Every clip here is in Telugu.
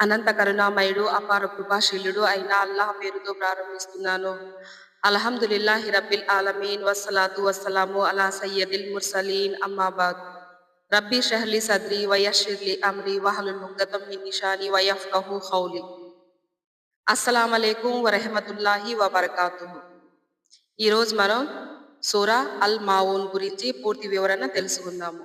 అనంత కరుణామయుడు అపార కృపాశీలుడు అయిన అల్లాహ్ పేరుతో ప్రారంభిస్తున్నాను. అల్హమ్దులిల్లాహి రబ్బిల్ ఆలమీన్. వసలాతు వసలాము అలా సయ్యదిల్ ముర్సలీన్. అమ్మాబాద్ రబ్బీ షహ్లి సద్రి వయషిర్లి అమ్రి. వహలుల్ ముగ్గతం నిషాని వయఫ్ కహు హౌలి అస్సలాము అలైకుం వరహమతుల్లాహి వబర్కాతు ఈరోజు మనం సూరా అల్ మావూన్ గురించి పూర్తి వివరణ తెలుసుకుందాము.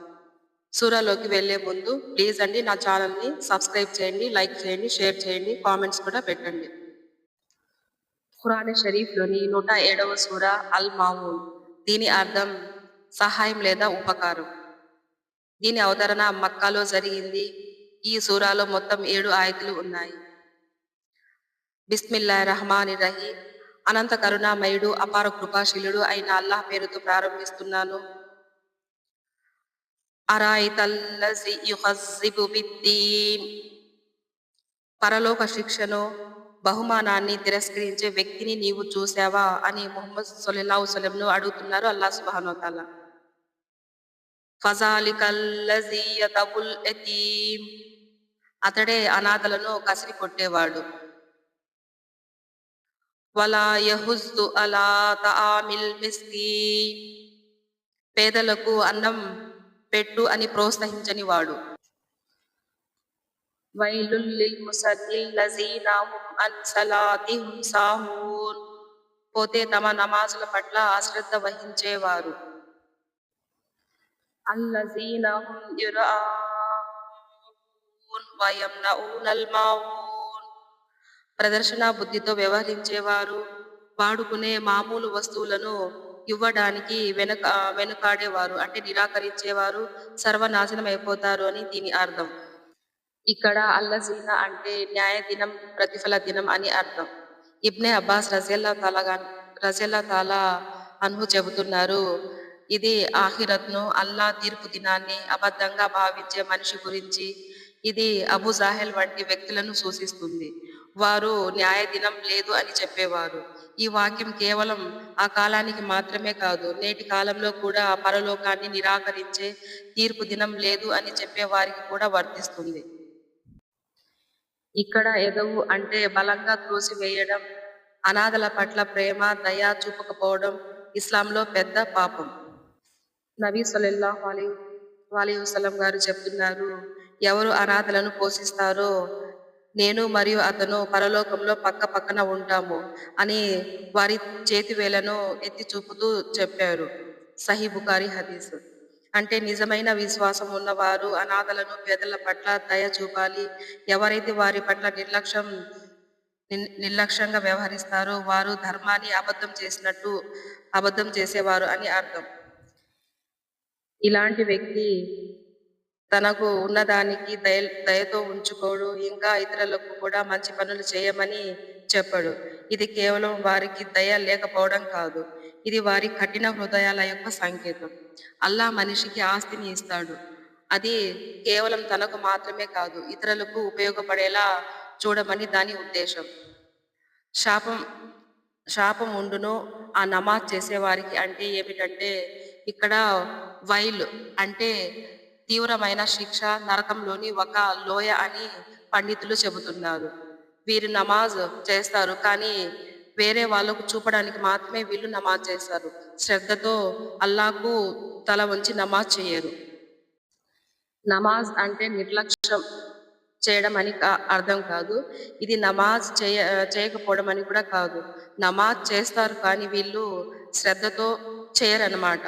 సూరాలోకి వెళ్ళే ముందు ప్లీజ్ అండి నా ఛానల్ని సబ్స్క్రైబ్ చేయండి లైక్ చేయండి షేర్ చేయండి కామెంట్స్ కూడా పెట్టండి. ఖురాన్ షరీఫ్లోని నూట ఏడవ సూరా అల్ మావూన్. దీని అర్థం సహాయం లేదా ఉపకారం. దీని అవతరణ మక్కాలో జరిగింది. ఈ సూరాలో మొత్తం ఏడు ఆయతులు ఉన్నాయి. బిస్మిల్లా రహమాని రహీం అనంత కరుణామయుడు అపార కృపాశీలుడు అయిన అల్లాహ్ పేరుతో ప్రారంభిస్తున్నాను. పరలోక శిక్షను బహుమానాన్ని తిరస్కరించే వ్యక్తిని నీవు చూసావా అని ముహమ్మద్ సొలిల్లా వసలంను అడుగుతున్నారు అల్లా సుబానోతాల ఫజాలికల్లజి అతడే అనాథలను కసిరి కొట్టేవాడు. వలా యహుజ్జు అలా తఆమిల్ మిస్కీ పేదలకు అన్నం పెట్టు అని ప్రోత్సహించని వాడు. వైలుల్ లిల్ ముసల్లిల్లజీన హుమ్ అన్ సలాతిహిమ్ సాహూన్. పోతే తమ నమాజుల పట్ల అశ్రద్ధ వహించేవారు. అల్లజీన హుమ్ యురాఊన్. వయమ్నఊనల్ మాఊన్ ప్రదర్శన బుద్ధితో వ్యవహరించేవారు. వాడుకునే మామూలు వస్తువులను ఇవ్వడానికి వెనక వెనుకాడేవారు. అంటే నిరాకరించేవారు. సర్వనాశనం అయిపోతారు అని దీని అర్థం. ఇక్కడ అల్లజీన అంటే న్యాయ దినం ప్రతిఫల దినం అని అర్థం. ఇబ్నే అబ్బాస్ రజల్లా తాలా రజల్లా తాలా అన్హు చెబుతున్నారు ఇది ఆహిరత్ను అల్లా తీర్పు దినాన్ని అబద్ధంగా భావించే మనిషి గురించి ఇది అబు జాహెల్ వంటి వ్యక్తులను సూచిస్తుంది. వారు న్యాయ దినం లేదు అని చెప్పేవారు. ఈ వాక్యం కేవలం ఆ కాలానికి మాత్రమే కాదు నేటి కాలంలో కూడా పరలోకాన్ని నిరాకరించే తీర్పు దినం లేదు అని చెప్పే వారికి కూడా వర్తిస్తుంది. ఇక్కడ ఎదవు అంటే బలంగా త్రోసివేయడం అనాథల పట్ల ప్రేమ దయ చూపకపోవడం ఇస్లాంలో పెద్ద పాపం. నబీ సొలెల్లాహు వాలి అలీ వసలం గారు చెప్తున్నారు ఎవరు అనాథలను పోషిస్తారో నేను మరియు అతను పరలోకంలో పక్క పక్కన ఉంటాము అని వారి చేతివేలను ఎత్తి చూపుతూ చెప్పారు. సహీ బుకారి హదీస్. అంటే నిజమైన విశ్వాసం ఉన్నవారు అనాథలను పేదల పట్ల దయ చూపాలి. ఎవరైతే వారి పట్ల నిర్లక్ష్యం నిర్లక్ష్యంగా వ్యవహరిస్తారో వారు ధర్మాన్ని అబద్ధం చేసినట్టు అబద్ధం చేసేవారు అని అర్థం. ఇలాంటి వ్యక్తి తనకు ఉన్నదానికి దయ దయతో ఉంచుకోడు ఇంకా ఇతరులకు కూడా మంచి పనులు చేయమని చెప్పడు. ఇది కేవలం వారికి దయ లేకపోవడం కాదు. ఇది వారి కఠిన హృదయాల యొక్క సంకేతం. అల్లా మనిషికి ఆస్తిని ఇస్తాడు. అది కేవలం తనకు మాత్రమే కాదు ఇతరులకు ఉపయోగపడేలా చూడమని దాని ఉద్దేశం. శాపం శాపం ఉండును ఆ నమాజ్ చేసేవారికి అంటే ఏమిటంటే ఇక్కడ వైల్ అంటే తీవ్రమైన శిక్ష నరకంలోని ఒక లోయ అని పండితులు చెబుతున్నారు. వీరు నమాజ్ చేస్తారు కానీ వేరే వాళ్ళకు చూపడానికి మాత్రమే వీళ్ళు నమాజ్ చేస్తారు. శ్రద్ధతో అల్లాకు తల వంచి నమాజ్ చేయరు. నమాజ్ అంటే నిర్లక్ష్యం చేయడం అని అర్థం కాదు. ఇది నమాజ్ చేయ చేయకపోవడం అని కూడా కాదు. నమాజ్ చేస్తారు కానీ వీళ్ళు శ్రద్ధతో చేయరన్నమాట.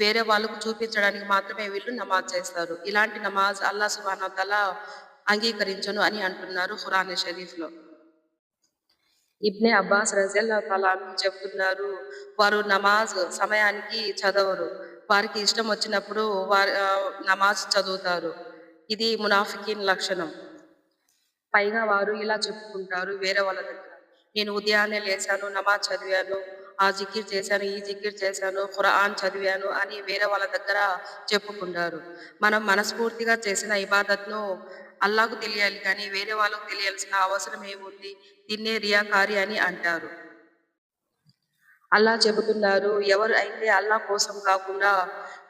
వేరే వాళ్ళకు చూపించడానికి మాత్రమే వీళ్ళు నమాజ్ చేస్తారు. ఇలాంటి నమాజ్ అల్లా సుబానతల అంగీకరించను అని అంటున్నారు ఖురాన్ షరీఫ్లో. ఇబ్నే అబ్బాస్ రజల్లా తలా చెప్తున్నారు వారు నమాజ్ సమయానికి చదవరు. వారికి ఇష్టం వచ్చినప్పుడు వారు నమాజ్ చదువుతారు. ఇది మునాఫికీన్ లక్షణం. పైగా వారు ఇలా చెప్పుకుంటారు వేరే వాళ్ళ దగ్గర. నేను ఉదయాన్నే లేచాను నమాజ్ చదివాను. ఆ జిక్కిర్ చేశాను ఈ జిక్కిర్ చేశాను ఖురాన్ చదివాను అని వేరే వాళ్ళ దగ్గర చెప్పుకుంటారు. మనం మనస్ఫూర్తిగా చేసిన ఇబాదత్ను అల్లాకు తెలియాలి కానీ వేరే వాళ్ళకు తెలియాల్సిన అవసరం ఏముంది? దీన్నే రియాకారి అని అంటారు. అల్లా చెబుతున్నారు ఎవరు అయితే అల్లా కోసం కాకుండా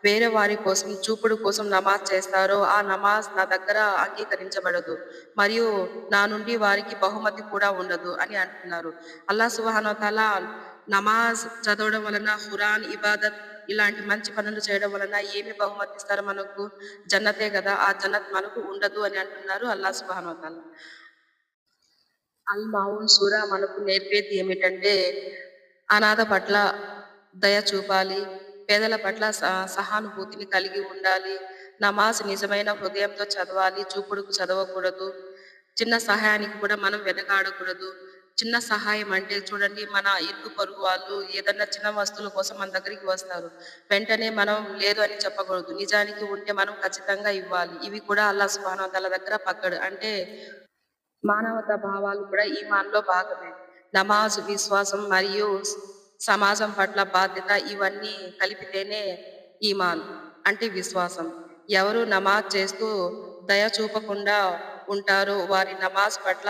వేరే వారి కోసం చూపుడు కోసం నమాజ్ చేస్తారో ఆ నమాజ్ నా దగ్గర అంగీకరించబడదు. మరియు నా నుండి వారికి బహుమతి కూడా ఉండదు అని అంటున్నారు. అల్లా సుహానోతలా నమాజ్ చదవడం వలన హురాన్ ఇబాదత్ ఇలాంటి మంచి పనులు చేయడం వలన ఏమి బహుమతి ఇస్తారు మనకు? జన్నతే కదా ఆ జన్నత్ మనకు ఉండదు అని అంటున్నారు అల్లా సుబానతల అల్ మావున్ సూరా మనకు నేర్పేది ఏమిటంటే అనాథ పట్ల దయ చూపాలి పేదల పట్ల స- సహానుభూతిని కలిగి ఉండాలి నమాజ్ నిజమైన హృదయంతో చదవాలి చూపుడుకు చదవకూడదు చిన్న సహాయానికి కూడా మనం వెనకాడకూడదు చిన్న సహాయం అంటే చూడండి మన ఇరుగు పరుగు వాళ్ళు ఏదన్నా చిన్న వస్తువుల కోసం మన దగ్గరికి వస్తారు. వెంటనే మనం లేదు అని చెప్పకూడదు. నిజానికి ఉంటే మనం ఖచ్చితంగా ఇవ్వాలి. ఇవి కూడా అల్లా సుబాన దగ్గర పక్కడు. అంటే మానవత భావాలు కూడా ఈమాన్లో భాగమే. నమాజ్ విశ్వాసం మరియు సమాజం పట్ల బాధ్యత ఇవన్నీ కలిపితేనే ఈమాన్ అంటే విశ్వాసం. ఎవరు నమాజ్ చేస్తూ దయ చూపకుండా ఉంటారో వారి నమాజ్ పట్ల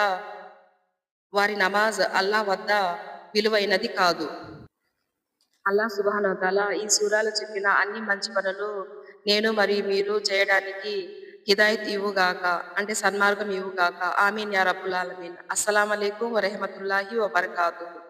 వారి నమాజ్ అల్లా వద్ద విలువైనది కాదు. అల్లా సుబానతల ఈ సూరాలు చెప్పిన అన్ని మంచి పనులు నేను మరియు మీరు చేయడానికి హిదాయత్ ఇవ్వుగాక అంటే సన్మార్గం ఇవ్వుగాక. ఆమీన్ యా రబ్బుల్ ఆలమీన్. అస్సలం అయికం వరహమతుల్లాహి వబర్కాతుహు.